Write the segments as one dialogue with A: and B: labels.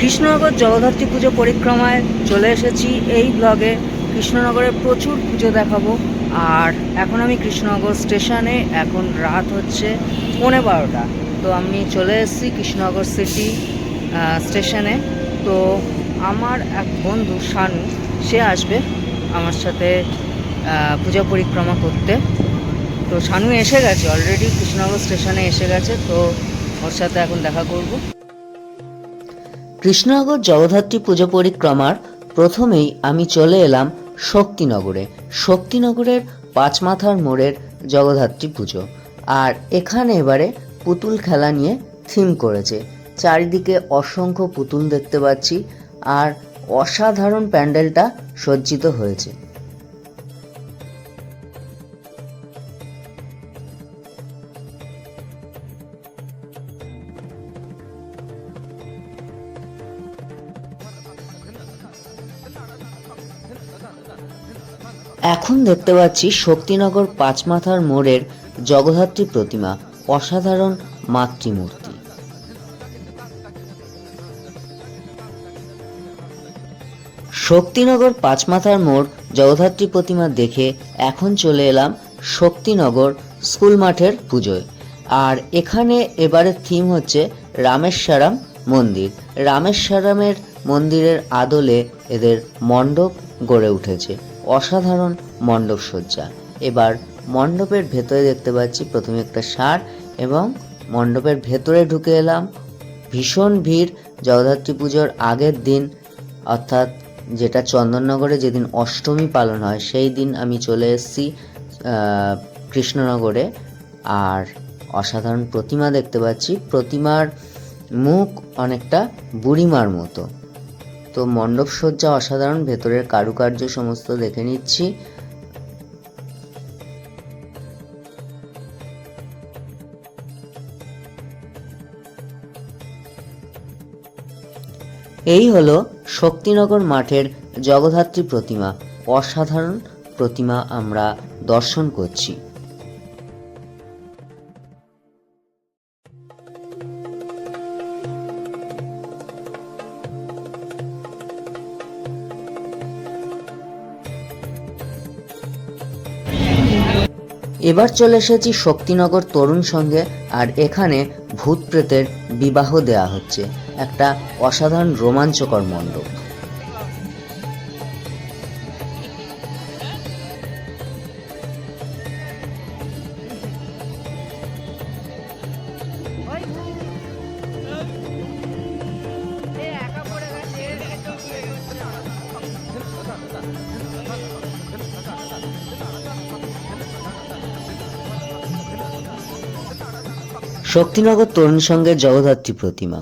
A: কৃষ্ণনগর জগদ্ধাত্রী পুজো পরিক্রমায় চলে এসেছি। এই ব্লগে কৃষ্ণনগরে প্রচুর পুজো দেখাবো। আর এখন আমি কৃষ্ণনগর স্টেশনে এখন রাত হচ্ছে পৌনে বারোটা। তো আমি চলে এসেছি কৃষ্ণনগর সিটি স্টেশনে তো আমার এক বন্ধু শানু, সে আসবে আমার সাথে পূজা পরিক্রমা করতে। তো শানু এসে গেছে অলরেডি কৃষ্ণনগর স্টেশনে এসে গেছে। তো ওর সাথে এখন দেখা করব। কৃষ্ণনগর জগদ্ধাত্রী পুজো পরিক্রমার প্রথমেই আমি চলে এলাম শক্তিনগরে। শক্তিনগরের পাঁচমাথার মোড়ের জগদ্ধাত্রী পুজো। আর এখানে এবারে পুতুল খেলা নিয়ে থিম করেছে। চারিদিকে অসংখ্য পুতুল দেখতে পাচ্ছি, আর অসাধারণ প্যান্ডেলটা সজ্জিত হয়েছে। এখন দেখতে পাচ্ছি শক্তিনগর পাঁচমাথার মোড়ের জগদ্ধাত্রী প্রতিমা, অসাধারণ মাতৃমূর্তি। শক্তিনগর পাঁচমাথার মোড় জগদ্ধাত্রী প্রতিমা দেখে এখন চলে এলাম শক্তিনগর স্কুল মাঠের পুজোয়। আর এখানে এবারে থিম হচ্ছে রামেশ্বরম মন্দির। রামেশ্বরমের মন্দিরের আদলে এদের মণ্ডপ গড়ে উঠেছে। অসাধারণ মণ্ডপ সজ্জা। এবার মণ্ডপের ভেতরে দেখতে পাচ্ছি প্রথমে একটা সার এবং মণ্ডপের ভেতরে ঢুকে এলাম। ভীষণ ভিড় জগদ্ধাত্রী পুজোর আগের দিন, অর্থাৎ যেটা চন্দননগরে যেদিন অষ্টমী পালন হয়, সেই দিন আমি চলে এসেছি কৃষ্ণনগরে। আর অসাধারণ প্রতিমা দেখতে পাচ্ছি। প্রতিমার মুখ অনেকটা বুড়িমার মতো। তো মণ্ডপ সজ্জা অসাধারণ, ভেতরের কারুকার্য সমস্ত দেখে নিচ্ছি। এই হলো শক্তিনগর মাঠের জগদ্ধাত্রী প্রতিমা। অসাধারণ প্রতিমা আমরা দর্শন করছি। এবার চলে এসেছি শক্তিনগর তরুণ সঙ্গে, আর এখানে ভূত প্রেতের বিবাহ দেয়া হচ্ছে, একটা অসাধারণ রোমাঞ্চকর মণ্ডপ। শক্তিনগর তরুণ সঙ্গে জগদ্ধাত্রী প্রতিমা।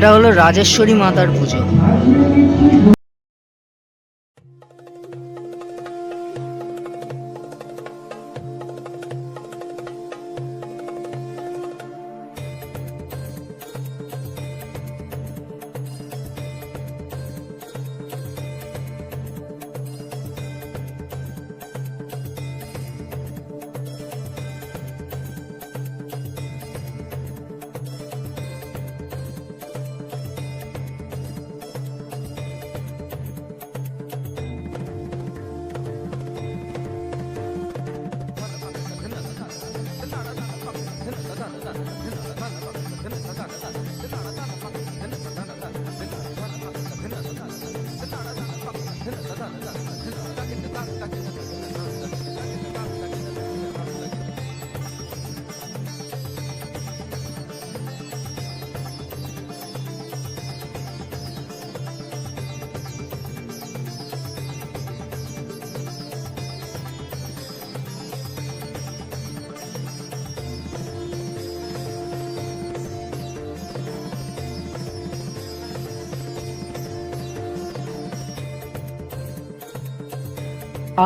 A: এটা হলো রাজেশ্বরী মাতার পুজো।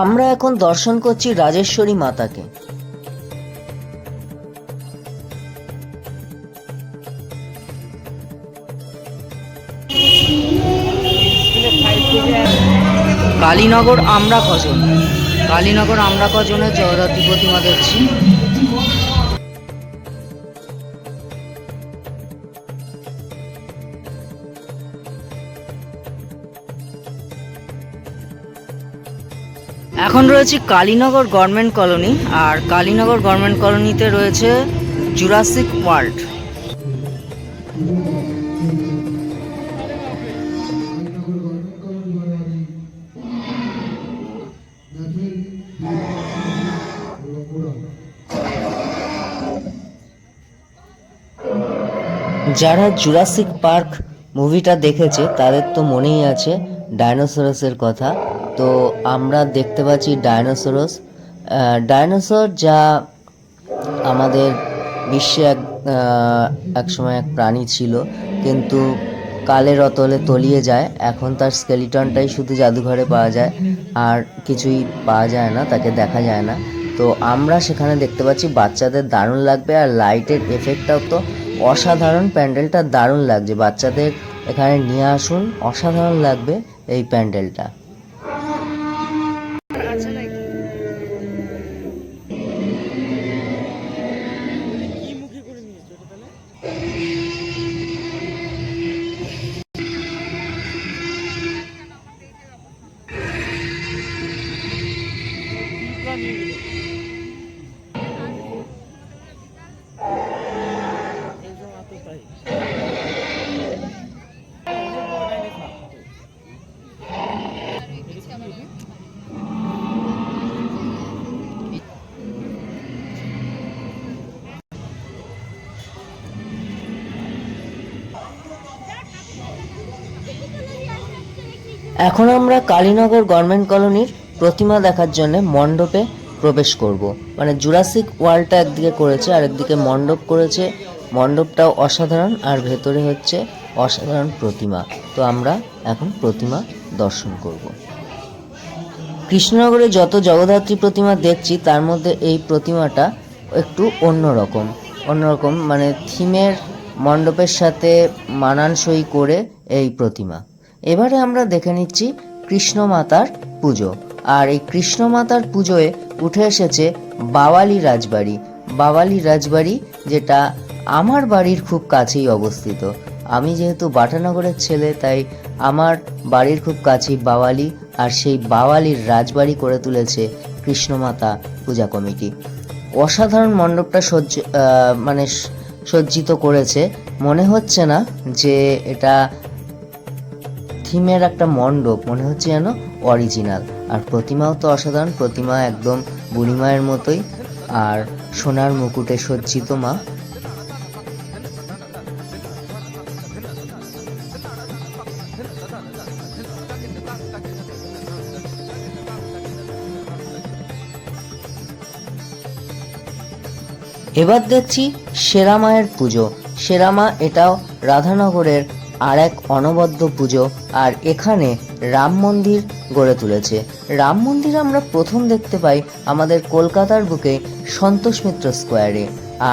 A: আমরা এখন দর্শন করছি রাজেশ্বরী মাতাকে। কালীনগর আমরা কজন? কালীনগর আমরা কজনের জয়রাতি প্রতিমা দেখছি। রয়েছে কালীনগর গভর্নমেন্ট কলোনি আর কালীনগর গভর্নমেন্ট কলোনিতে রয়েছে জুরাসিক ওয়ার্ল্ড। যারা জুরাসিক পার্ক মুভিটা দেখেছে, তাদের তো মনেই আছে ডাইনোসরাসের কথা। তো আমরা দেখতে পাচ্ছি ডাইনোসরাস। ডাইনোসর যা আমাদের বিশ্বে এক আহ, একসময় এক প্রাণী ছিল কিন্তু কালের অতলে তলিয়ে যায়। এখন তার স্কেলিটনটাই শুধু জাদুঘরে পাওয়া যায় আর কিছুই পাওয়া যায় না তাকে দেখা যায় না। তো আমরা সেখানে দেখতে পাচ্ছি বাচ্চাদের দারুণ লাগবে আর লাইটের এফেক্টটাও তো অসাধারণ প্যান্ডেলটা দারুণ লাগছে। বাচ্চাদের এখানে নিয়ে আসুন অসাধারণ লাগবে এই প্যান্ডেলটা। এখন আমরা কালীনগর গভর্নমেন্ট কলোনির প্রতিমা দেখার জন্য মণ্ডপে প্রবেশ করব। মানে জুরাসিক ওয়ার্ল্ডটা একদিকে করেছে আর একদিকে মণ্ডপ করেছে। মণ্ডপটাও অসাধারণ, আর ভেতরে হচ্ছে অসাধারণ প্রতিমা। তো আমরা এখন প্রতিমা দর্শন করব। কৃষ্ণনগরে যত জগদ্ধাত্রী প্রতিমা দেখছি, তার মধ্যে এই প্রতিমাটা একটু অন্যরকম। অন্যরকম মানে থিমের মণ্ডপের সাথে মানানসই করে এই প্রতিমা। এবারে আমরা দেখে নিচ্ছি কৃষ্ণ মাতার পুজো। আর এই কৃষ্ণ মাতার পুজোয় উঠে এসেছে বাওয়ালি রাজবাড়ি। বাওয়ালি রাজবাড়ি যেটা আমার বাড়ির খুব কাছেই অবস্থিত। আমি যেহেতু বাটানগরের ছেলে, তাই আমার বাড়ির খুব কাছেই বাওয়ালি, আর সেই বাওয়ালির রাজবাড়ি করে তুলেছে কৃষ্ণমাতা পূজা কমিটি। অসাধারণ মণ্ডপটা সজ্জ মানে সজ্জিত করেছে। মনে হচ্ছে না যে এটা থিমের একটা মণ্ডপ, মনে হচ্ছে যেন অরিজিনাল আর প্রতিমাও তো অসাধারণ, প্রতিমা একদম বুড়িমায়ের মতোই। আর সোনার মুকুটে সজ্জিত মা। এবার দেখছি সেরা মায়ের পুজো। সেরা মা এটাও রাধানগরের আর এক অনবদ্য পুজো, আর এখানে রাম মন্দির গড়ে তুলেছে। রাম মন্দির আমরা প্রথম দেখতে পাই আমাদের কলকাতার বুকে সন্তোষ মিত্র স্কোয়ারে।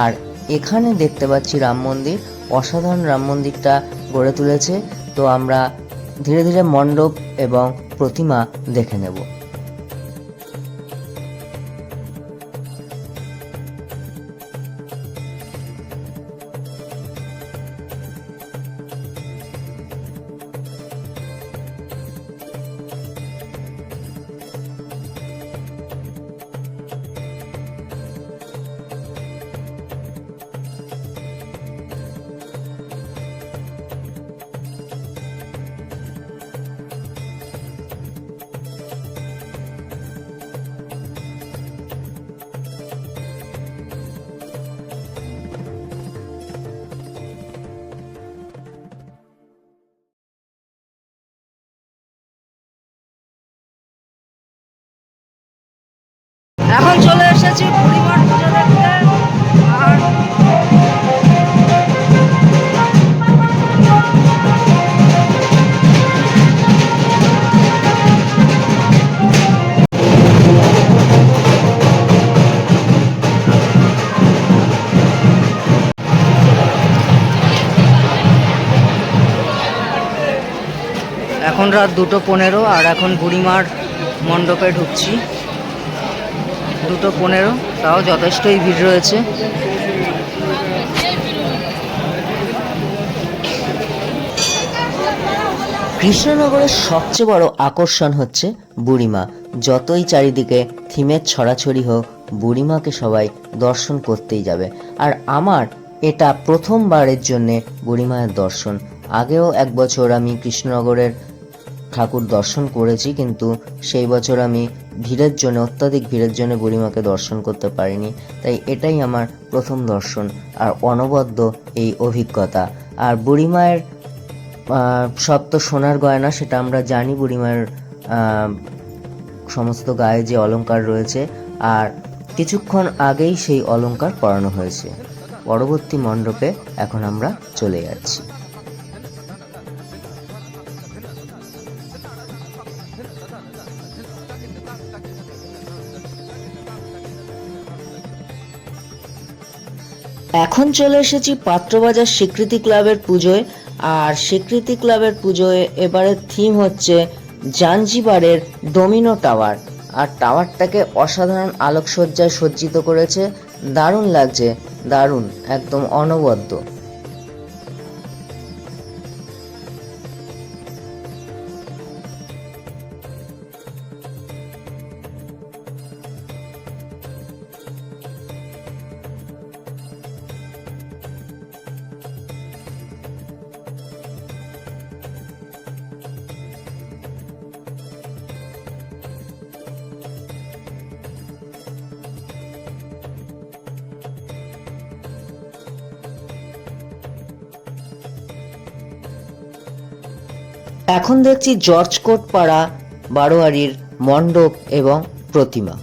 A: আর এখানে দেখতে পাচ্ছি রাম মন্দির, অসাধারণ রাম মন্দিরটা গড়ে তুলেছে। তো আমরা ধীরে ধীরে মণ্ডপ এবং প্রতিমা দেখে নেব। এখন রাত দুটো পনেরো আর এখন বুড়িমার মণ্ডপে ঢুকছি। দুটো পনেরো, তাও যথেষ্টই ভিড় রয়েছে। কৃষ্ণনগরের সবচেয়ে বড় আকর্ষণ হচ্ছে বুড়িমা। যতই চারিদিকে থিমের ছড়াছড়ি হোক, বুড়িমাকে সবাই দর্শন করতেই যাবে। আর আমার এটা প্রথমবারের জন্যে বুড়িমায়ের দর্শন। আগেও এক বছর আমি কৃষ্ণনগরের ঠাকুর দর্শন করেছি কিন্তু সেই বছর আমি ভিড়ের জন্য অত্যাধিক ভিড়ের জন্য বুড়িমাকে দর্শন করতে পারিনি। তাই এটাই আমার প্রথম দর্শন আর অনবদ্য এই অভিজ্ঞতা। আর বুড়িমায়ের আহ, সব তো সোনার গয়না সেটা আমরা জানি বুড়িমায়ের সমস্ত গায়ে যে অলঙ্কার রয়েছে আর কিছুক্ষণ আগেই সেই অলংকার পরানো হয়েছে। পরবর্তী মণ্ডপে এখন আমরা চলে যাচ্ছি। এখন চলে এসেছি পাত্রবাজার স্বীকৃতি ক্লাবের পুজোয়। আর স্বীকৃতি ক্লাবের পুজোয় এবারের থিম হচ্ছে জাঞ্জিবারের ডোমিনো টাওয়ার আর টাওয়ারটাকে অসাধারণ আলোকসজ্জায় সজ্জিত করেছে। দারুণ লাগছে। দারুণ, একদম অনবদ্য। এখন দেখছি জর্জ কোট পাড়া বারোয়ারির মণ্ডপ এবং প্রতিমা।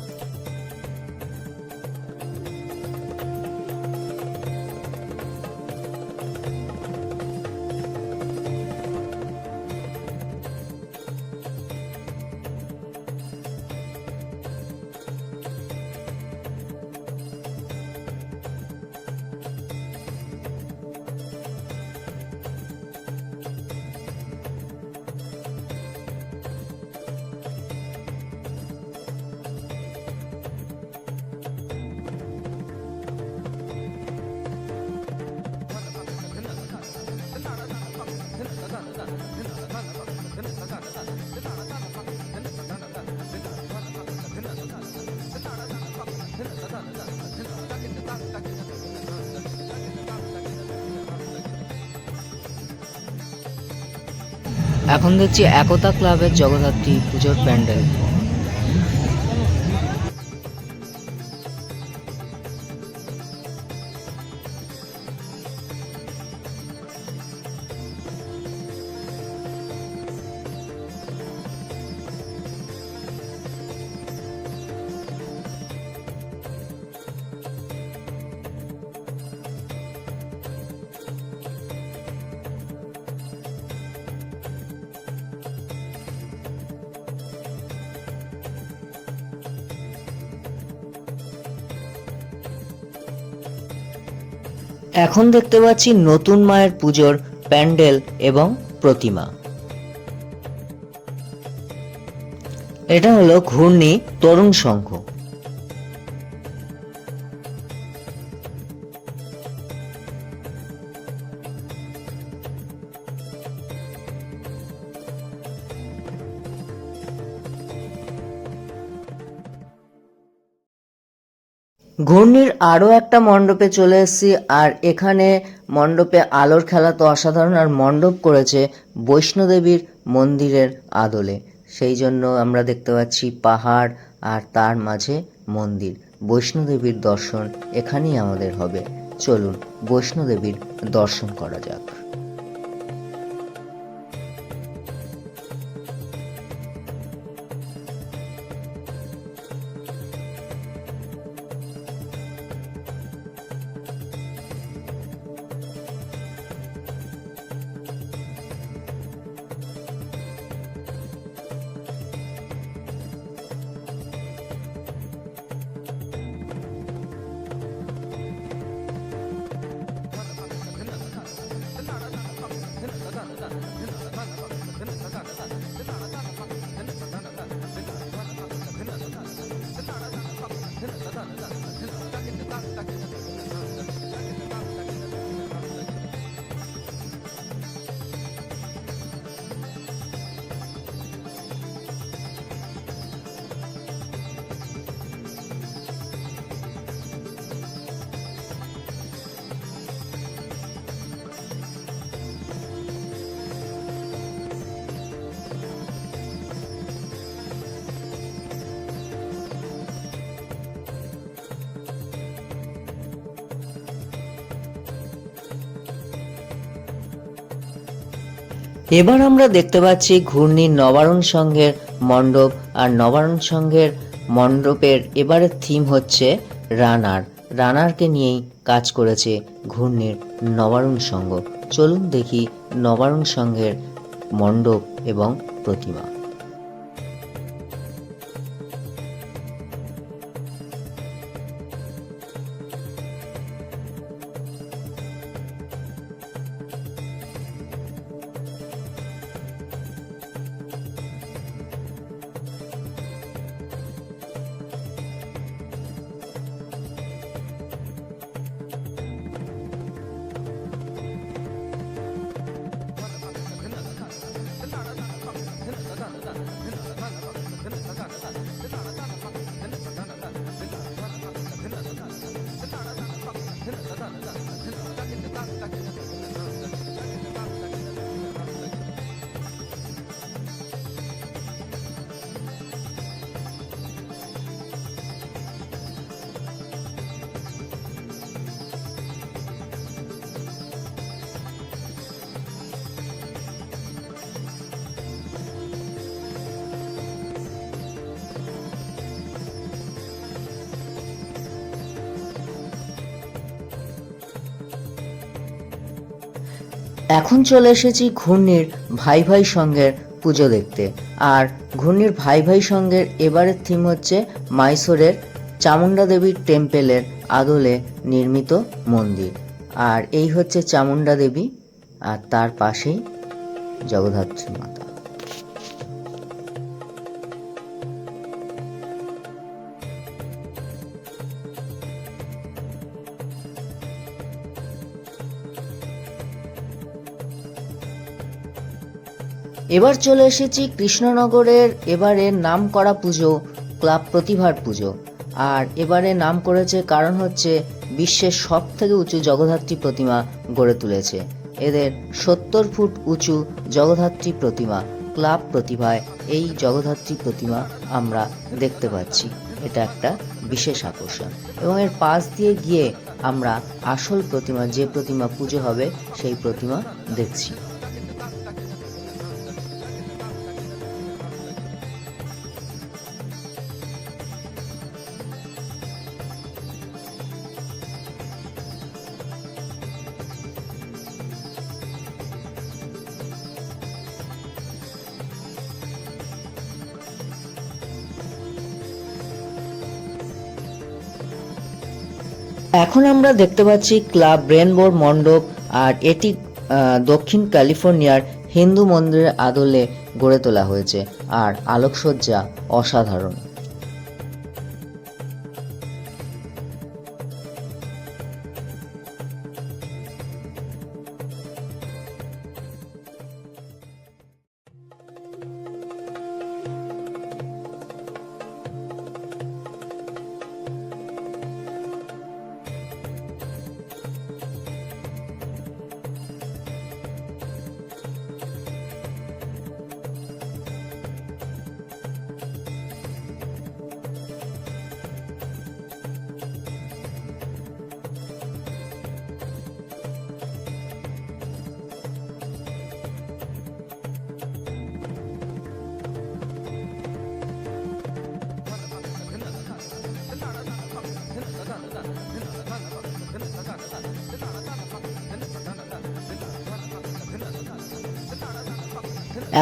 A: এখন দেখছি একতা ক্লাবের জগদ্ধাত্রী পুজোর প্যান্ডেল। এখন দেখতে পাচ্ছি নতুন মায়ের পুজোর প্যান্ডেল এবং প্রতিমা। এটা হলো ঘূর্ণি তরুণ সংঘ ঘূর্ণির আরও একটা মণ্ডপে চলে এসেছি, আর এখানে মণ্ডপে আলোর খেলা তো অসাধারণ, আর মণ্ডপ করেছে বৈষ্ণোদেবীর মন্দিরের আদলে। সেই জন্য আমরা দেখতে পাচ্ছি পাহাড় আর তার মাঝে মন্দির। বৈষ্ণোদেবীর দর্শন এখানেই আমাদের হবে। চলুন বৈষ্ণোদেবীর দর্শন করা যাক। এবার আমরা দেখতে পাচ্ছি ঘূর্ণির নবারণ সংঘের মণ্ডপ, আর নবারণ সংঘের মণ্ডপের এবারের থিম হচ্ছে রানার। রানারকে নিয়েই কাজ করেছে ঘূর্ণির নবারণ সংঘ। চলুন দেখি নবারণ সংঘের মণ্ডপ এবং প্রতিমা। এখন চলে এসেছি ঘূর্ণির ভাই ভাই সঙ্গের পুজো দেখতে। আর ঘূর্ণির ভাই ভাই সঙ্গের এবারের থিম হচ্ছে মাইসোরের চামুন্ডা দেবীর টেম্পেলের আদলে নির্মিত মন্দির। আর এই হচ্ছে চামুন্ডা দেবী, আর তার পাশেই জগদ্ধাত্রী মাতা। এবার চলে এসেছি কৃষ্ণনগরের এবারে নাম করা পুজো, ক্লাব প্রতিভার পুজো। আর এবারে নাম করেছে কারণ হচ্ছে বিশ্বের সব থেকে উঁচু জগদ্ধাত্রী প্রতিমা গড়ে তুলেছে। এদের সত্তর ফুট উঁচু জগদ্ধাত্রী প্রতিমা, ক্লাব প্রতিভায় এই জগদ্ধাত্রী প্রতিমা আমরা দেখতে পাচ্ছি। এটা একটা বিশেষ আকর্ষণ। এবং এর পাশ দিয়ে গিয়ে আমরা আসল প্রতিমা, যে প্রতিমা পুজো হবে, সেই প্রতিমা দেখছি। এখন আমরা দেখতে পাচ্ছি ক্লাব ব্রেনবোর মণ্ডপ আর এটি দক্ষিণ ক্যালিফোর্নিয়ার হিন্দু মন্দিরের আদলে গড়ে তোলা হয়েছে। আর আলোকসজ্জা অসাধারণ।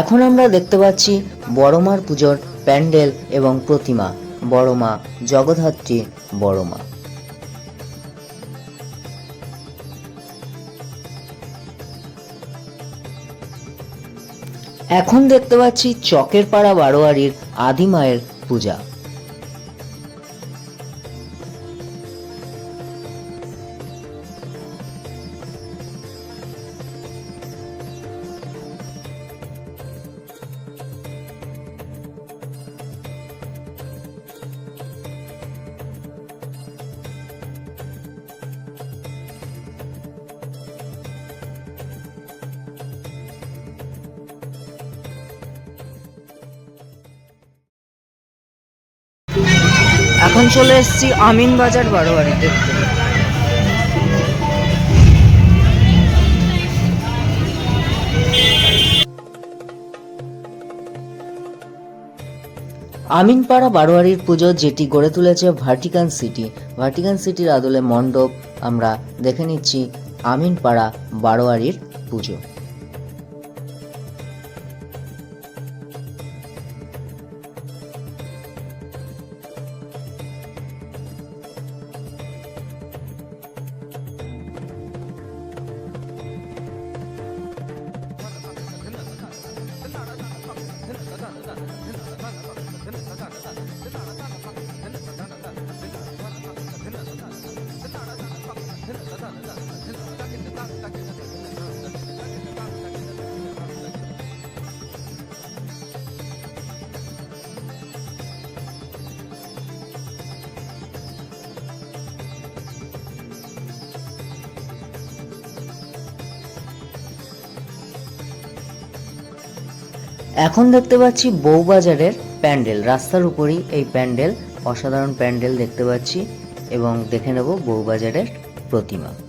A: এখন আমরা দেখতে পাচ্ছি বড়মার পুজোর প্যান্ডেল এবং প্রতিমা। বড়মা, জগদ্ধাত্রী, বড়মা। এখন দেখতে পাচ্ছি চকের পাড়া বারোয়ারির আদি মায়ের পূজা। এসেছি আমিনবাজার বারোয়ারি দেখতে। আমিনপাড়া বারোয়ারির পুজো যেটি গড়ে তুলেছে ভার্টিকান সিটি। ভার্টিকান সিটির আদলে মণ্ডপ আমরা দেখে নিচ্ছি আমিনপাড়া বারোয়ারির পুজো। এখন দেখতে পাচ্ছি বউবাজারের প্যান্ডেল। রাস্তার উপরই এই প্যান্ডেল, অসাধারণ প্যান্ডেল দেখতে পাচ্ছি এবং দেখে নেব বউবাজারের প্রতিমা।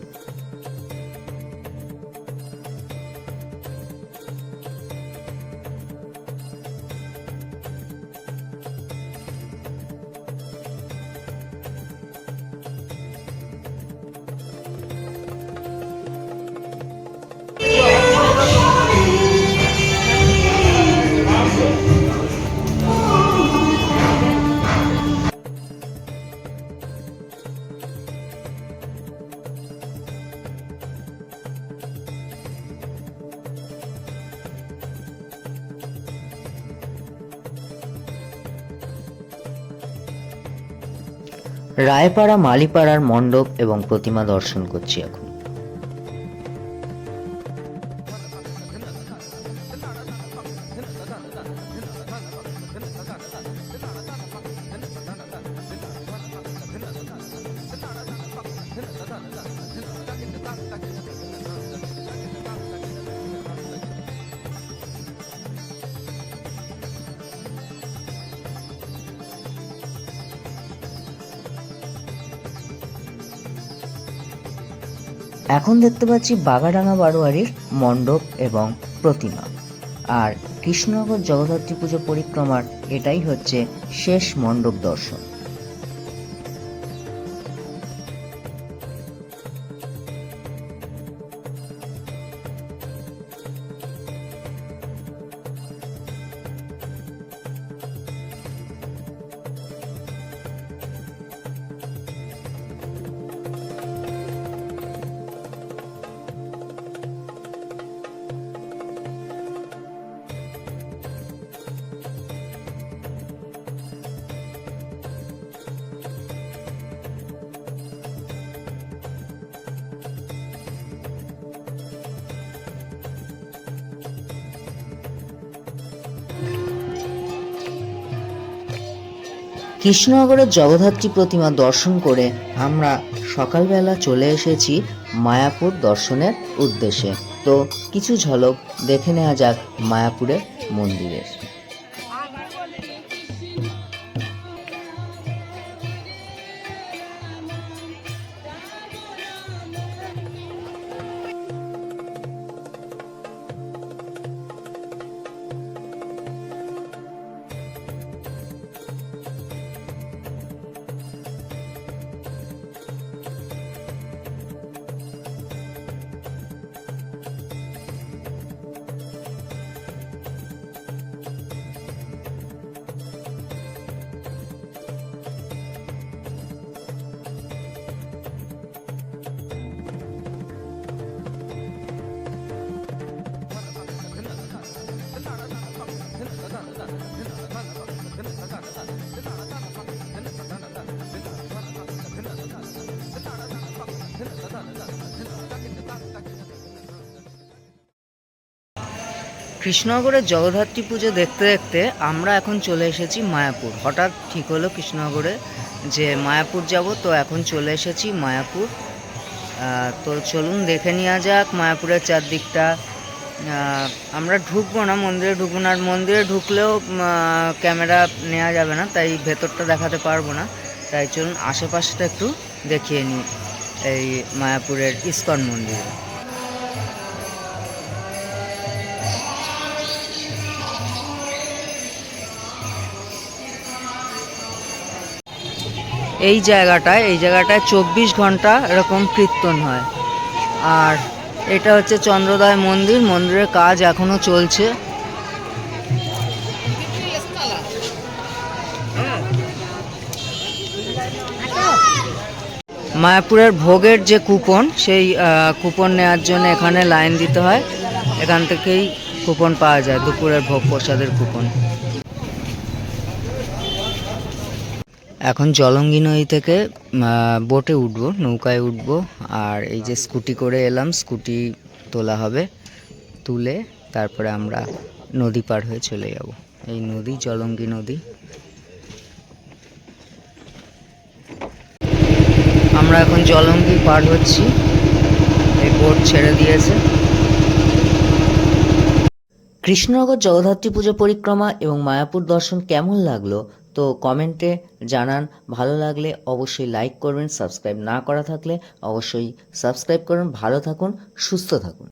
A: রায়পাড়া মালিপাড়ার মণ্ডপ এবং প্রতিমা দর্শন করছি এখন। এখন দেখতে পাচ্ছি বাগাডাঙ্গা বারোয়ারির মণ্ডপ এবং প্রতিমা। আর কৃষ্ণনগর জগদ্ধাত্রী পুজো পরিক্রমার এটাই হচ্ছে শেষ মণ্ডপ দর্শন। কৃষ্ণনগরের জগদ্ধাত্রী প্রতিমা দর্শন করে আমরা সকালবেলা চলে এসেছি মায়াপুর দর্শনের উদ্দেশ্যে। তো কিছু ঝলক দেখে নেওয়া যাক মায়াপুরের মন্দিরের। কৃষ্ণনগরের জগদ্ধাত্রী পুজো দেখতে দেখতে আমরা এখন চলে এসেছি মায়াপুর। হঠাৎ ঠিক হলো কৃষ্ণনগরে যে মায়াপুর যাব, তো এখন চলে এসেছি মায়াপুর। তো চলুন দেখে নেওয়া যাক মায়াপুরের চারদিকটা। আমরা ঢুকবো না, মন্দিরে ঢুকবো না। আর মন্দিরে ঢুকলেও ক্যামেরা নেওয়া যাবে না, তাই ভেতরটা দেখাতে পারব না। তাই চলুন আশেপাশটা একটু দেখিয়ে নিই এই মায়াপুরের ইস্কন মন্দিরে। এই জায়গাটায় এই জায়গাটায় চব্বিশ ঘণ্টা এরকম কীর্তন হয়। আর এটা হচ্ছে চন্দ্রদয় মন্দির, মন্দিরের কাজ এখনও চলছে। মায়াপুরের ভোগের যে কুপন, সেই কুপন নেওয়ার জন্য এখানে লাইন দিতে হয়। এখান থেকেই কুপন পাওয়া যায়, দুপুরের ভোগ প্রসাদের কুপন। এখন জলঙ্গি নদী থেকে বোটে উঠবো, নৌকায় উঠবো, আর এই যে স্কুটি করে এলাম, স্কুটি তোলা হবে, তুলে তারপরে আমরা নদী পার হয়ে চলে যাব। এই নদী, জলঙ্গি নদী। আমরা এখন জলঙ্গি পার হচ্ছি, এই বোট ছেড়ে দিয়েছে। কৃষ্ণনগর জগদ্ধাত্রী পুজো পরিক্রমা এবং মায়াপুর দর্শন কেমন লাগল তো কমেন্টে জানান। ভালো লাগলে অবশ্যই লাইক করবেন সাবস্ক্রাইব না করা থাকলে অবশ্যই সাবস্ক্রাইব করুন। ভালো থাকুন, সুস্থ থাকুন।